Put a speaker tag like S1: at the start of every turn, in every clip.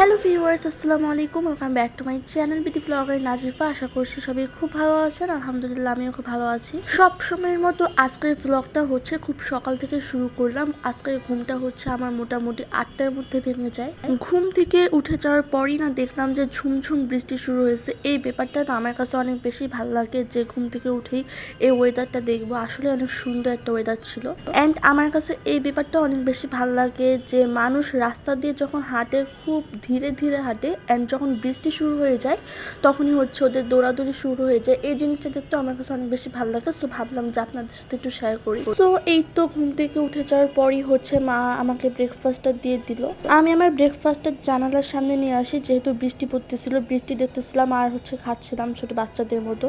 S1: Hello viewers, আসসালামু আলাইকুম। Welcome back to my channel BT blogger Nazifa আশা করছি সবাই খুব ভালো আছেন। আলহামদুলিল্লাহ, আমিও খুব ভালো আছি। সব সময়ের মতো আজকের ব্লগটা হচ্ছে খুব সকাল থেকে শুরু করলাম। আজকের ঘুমটা হচ্ছে আমার মোটামুটি আটটার মধ্যে ভেঙে যায়। ঘুম থেকে উঠে যাওয়ার পরই না দেখলাম যে ঝুমঝুম বৃষ্টি শুরু হয়েছে। এই ব্যাপারটা না আমার কাছে অনেক বেশি ভালো লাগে যে ঘুম থেকে উঠেই এই ওয়েদারটা দেখব। আসলে অনেক সুন্দর একটা ওয়েদার ছিল। অ্যান্ড আমার কাছে এই ব্যাপারটা অনেক বেশি ভালো লাগে যে মানুষ রাস্তা দিয়ে যখন হাঁটে, খুব ধীরে ধীরে হাঁটে অ্যান্ড যখন বৃষ্টি শুরু হয়ে যায়, তখনই হচ্ছে ওদের দৌড়াদৌড়ি শুরু হয়ে যায়। এই জিনিসটা দেখতে আমার কাছে অনেক বেশি ভালো লাগে সো ভাবলাম যে আপনাদের সাথে একটু শেয়ার করি। সো এই তো ঘুম থেকে উঠে যাওয়ার পরই হচ্ছে মা আমাকে ব্রেকফাস্টটা দিয়ে দিল। আমি আমার ব্রেকফাস্টটা জানালার সামনে নিয়ে আসি, যেহেতু বৃষ্টি পড়তেছিল, বৃষ্টি দেখতেছিলাম আর হচ্ছে খাচ্ছিলাম ছোট বাচ্চাদের মতো।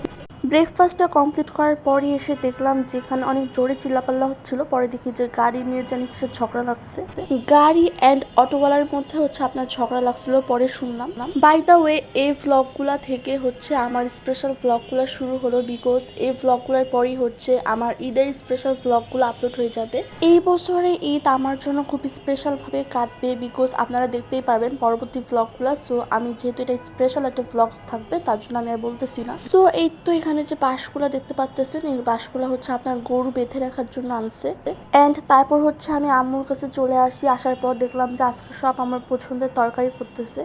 S1: ব্রেকফাস্টটা কমপ্লিট করার পরই এসে দেখলাম যেখানে অনেক জোরে চিল্লাপাল্লা হচ্ছিল। পরে দেখি যে গাড়ি নিয়ে জানি কিছু ঝগড়া লাগছে। গাড়ি অ্যান্ড অটোওয়ালার মধ্যে হচ্ছে আপনার ঝগড়া লাগছিল পরে শুনলাম। বাই দ্য ওয়ে এই ভ্লগগুলা থেকে হচ্ছে আমার স্পেশাল ভ্লগগুলো শুরু হলো বিকজ এই ভ্লগগুলোর পরই হচ্ছে আমার ঈদের স্পেশাল ভ্লগগুলো আপলোড হয়ে যাবে। এই বছরে ঈদ আমার জন্য খুব স্পেশালভাবে কাটবে বিকজ আপনারা দেখতেই পারবেন পরবর্তী ভ্লগগুলো সো আমি যেহেতু এটা স্পেশাল একটা ভ্লগ থাকবে, তার জন্য আমি আর বলতেছি না। সো এই তো এখানে যে বাঁশগুলো দেখতে পাচ্তেছেন এই বাঁশগুলো হচ্ছে আপনার গরু বেঁধে রাখার জন্য আনছে। এন্ড তারপর হচ্ছে আমি আম্মুর কাছে চলে আসি, আসার পর দেখলাম যে আজকে সব আমার পছন্দের তরকারি করতেছে।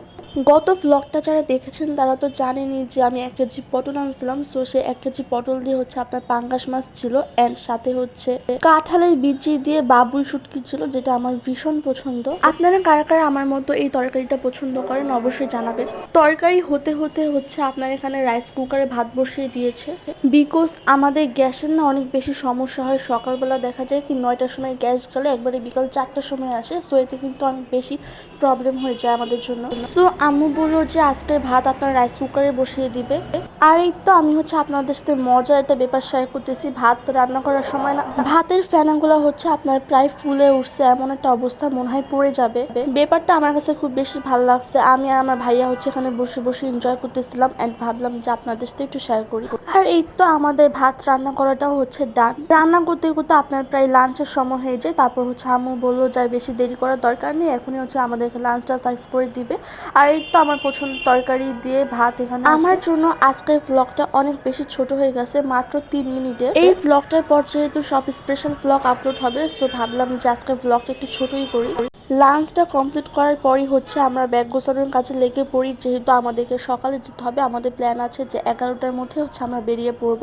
S1: গত ভ্লগটা যারা দেখেছেন তারা তো জানেনই যে আমি এক কেজি পটল আনছিলাম। সো সে এক কেজি পটল দিয়ে হচ্ছে আপনার পাঙ্গাস মাছ ছিল অ্যান্ড সাথে হচ্ছে কাঁঠালের বিচি দিয়ে বাবুই শুটকি ছিল, যেটা আমার ভীষণ পছন্দ। আপনারা কারা কারা আমার মতো এই তরকারিটা পছন্দ করেন অবশ্যই জানাবেন। তরকারি হতে হতে হচ্ছে আপনার এখানে রাইস কুকারে ভাত বসিয়ে দিয়েছে। বিকজ আমাদের গ্যাসের না অনেক বেশি সমস্যা হয়। সকালবেলা দেখা যায় কি নয়টার সময় গ্যাস গেলে একবারে বিকাল চারটার সময় আসে। সো এতে কিন্তু অনেক বেশি প্রবলেম হয়ে যায় আমাদের জন্য। সো আম্মু বলল যে আজকে ভাত আপনার রাইস কুকারে বসিয়ে দিবে। আর এই তো আমি হচ্ছে আপনাদের সাথে মজার একটা ব্যাপার শেয়ার করতেছি। ভাত রান্না করার সময় না, ভাতের ফেনাগুলো হচ্ছে আপনার প্রায় ফুলে উঠছে, এমন একটা অবস্থা মনে হয় পড়ে যাবে। ব্যাপারটা আমার কাছে খুব বেশি ভালো লাগছে। আমি আর আমার ভাইয়া হচ্ছে এখানে বসে বসে এনজয় করতেছিলাম অ্যান্ড ভাবলাম যে আপনাদের সাথে একটু শেয়ার করি। আর এই তো আমাদের ভাত রান্না করাটাও হচ্ছে ডান রান্না করতে করতে আপনার প্রায় লাঞ্চের সময় হয়ে যায়। তারপর হচ্ছে আমু বলল যাই বেশি দেরি করার দরকার নেই, এখনই হচ্ছে আমাদেরকে লাঞ্চটা সার্ভ করে দিবে। আর এই তো আমার পছন্দ তরকারি দিয়ে ভাত এখানে আমার জন্য আজকের ব্লগটা অনেক বেশি ছোট হয়ে গেছে মাত্র তিন মিনিটে এই ব্লগটার পর যেহেতু সব স্পেশাল ব্লগ আপলোড হবে তো ভাবলাম যে আজকের ব্লগটা একটু ছোটই করি। লাঞ্চটা কমপ্লিট করার পরই হচ্ছে আমরা ব্যাগ গোছানোর কাজে লেগে পড়ি, যেহেতু আমাদেরকে সকালে যেতে হবে। আমাদের প্ল্যান আছে যে এগারোটার মধ্যে হচ্ছে আমরা বেরিয়ে পড়ব।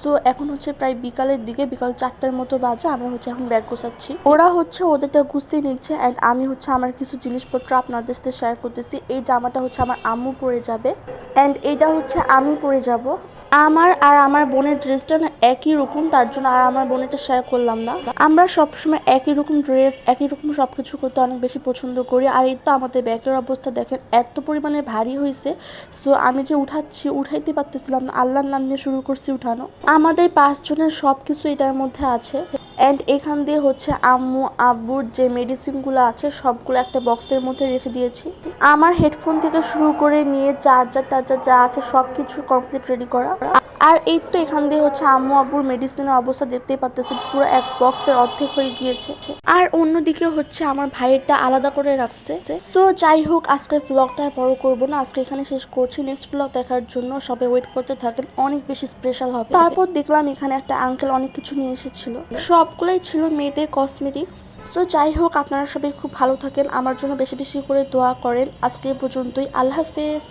S1: সো এখন হচ্ছে প্রায় বিকালের দিকে, বিকাল চারটার মতো বাজে, আমরা হচ্ছে এখন ব্যাগ গোছাচ্ছি ওরা হচ্ছে ওদেরটা গুছিয়ে নিচ্ছে অ্যান্ড আমি হচ্ছে আমার কিছু জিনিসপত্র আপনাদের সাথে শেয়ার করতেছি। এই জামাটা হচ্ছে আমার আম্মু পরে যাবে অ্যান্ড এটা হচ্ছে আমি পরে যাব। আমার আর আমার বোনের ড্রেসটা না একই রকম, তার জন্য আর আমার বোনেরটা শেয়ার করলাম না। আমরা সবসময় একই রকম ড্রেস একই রকম সব কিছু করতে অনেক বেশি পছন্দ করি। আর এই তো আমাদের ব্যাগের অবস্থা দেখেন, এত পরিমাণে ভারী হয়েছে সো আমি যে উঠাচ্ছি, উঠাইতে পারতেছিলাম না। আল্লাহর নাম নিয়ে শুরু করছি উঠানো। আমাদের পাঁচজনের সব কিছু এটার মধ্যে আছে। অ্যান্ড এখান দিয়ে হচ্ছে আম্মু আব্বুর যে মেডিসিনগুলো আছে, সবগুলো একটা বক্সের মধ্যে রেখে দিয়েছি। আমার হেডফোন থেকে শুরু করে নিয়ে চার্জার টার্জার যা আছে সব কিছু কমপ্লিট রেডি করা। আর এই তো এখান দিয়ে হচ্ছে আম্মু আব্বুর মেডিসিনের অবস্থা দেখতেই পাচ্তেছি পুরো এক বক্সের অর্ধেক হয়ে গিয়েছে। আর অন্যদিকে হচ্ছে আমার ভাইয়েরটা আলাদা করে রাখছে। সো যাই হোক, আজকে ব্লগটা বড় করব না, আজকে এখানে শেষ করছি। নেক্সট ব্লগ দেখার জন্য সবাই ওয়েট করতে থাকেন, অনেক বেশি স্পেশাল হবে। তারপর দেখলাম এখানে একটা আঙ্কেল অনেক কিছু নিয়ে এসেছিল। সবগুলোই ছিল মেয়েদের কসমেটিক্স সো যাই হোক, আপনারা সবাই খুব ভালো থাকেন, আমার জন্য বেশি বেশি করে দোয়া করেন। আজকে পর্যন্তই, আল্লাহ হাফেজ।